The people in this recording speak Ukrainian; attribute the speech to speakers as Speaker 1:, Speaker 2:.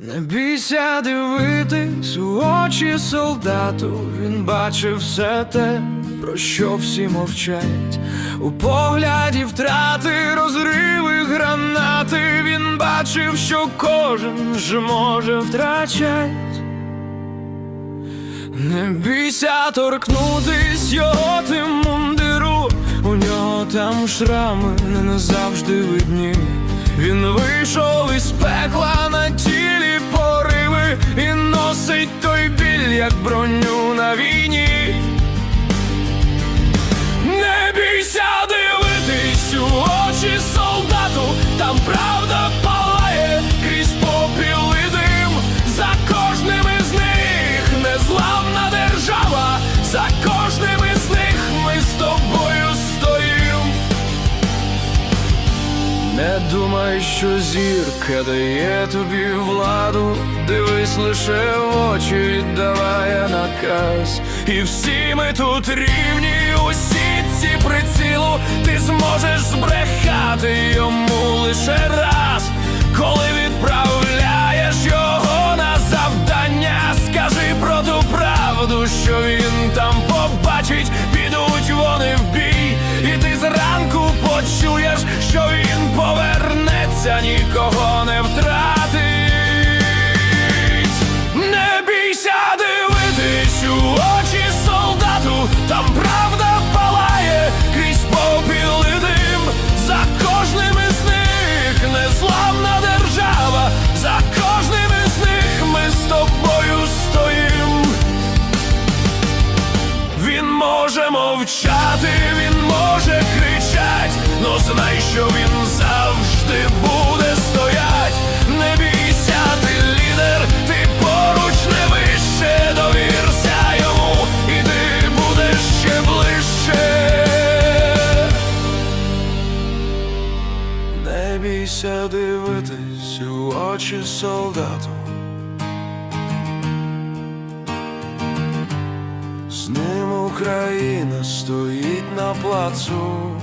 Speaker 1: Не бійся дивитись у очі солдату, він бачив все те, про що всі мовчать. У погляді втрати, розриви гранати, він бачив, що кожен ж може втрачать. Не бійся торкнутись його тим мундиру, у нього там шрами не назавжди видні. Він вийшов із пекла біль, як броню на війні. Не бійся дивитись у очі солдату, там правда палає крізь попіл і дим. За кожним із них незламна держава, за кожним із них ми з тобою стоїм. Не думай, що зірка дає тобі владу, дивись лише в очі, віддаває наказ. І всі ми тут рівні, усі ці прицілу, ти зможеш збрехати йому лише раз, коли відправляєш його на завдання, скажи про ту правду, що він там побачить, може мовчати, він може кричать, но знай, що він завжди буде стоять. Не бійся, ти лідер, ти поруч не вище, довірся йому, і ти будеш ще ближче. Не бійся дивитись у очі солдату. Україна стоїть на плацу.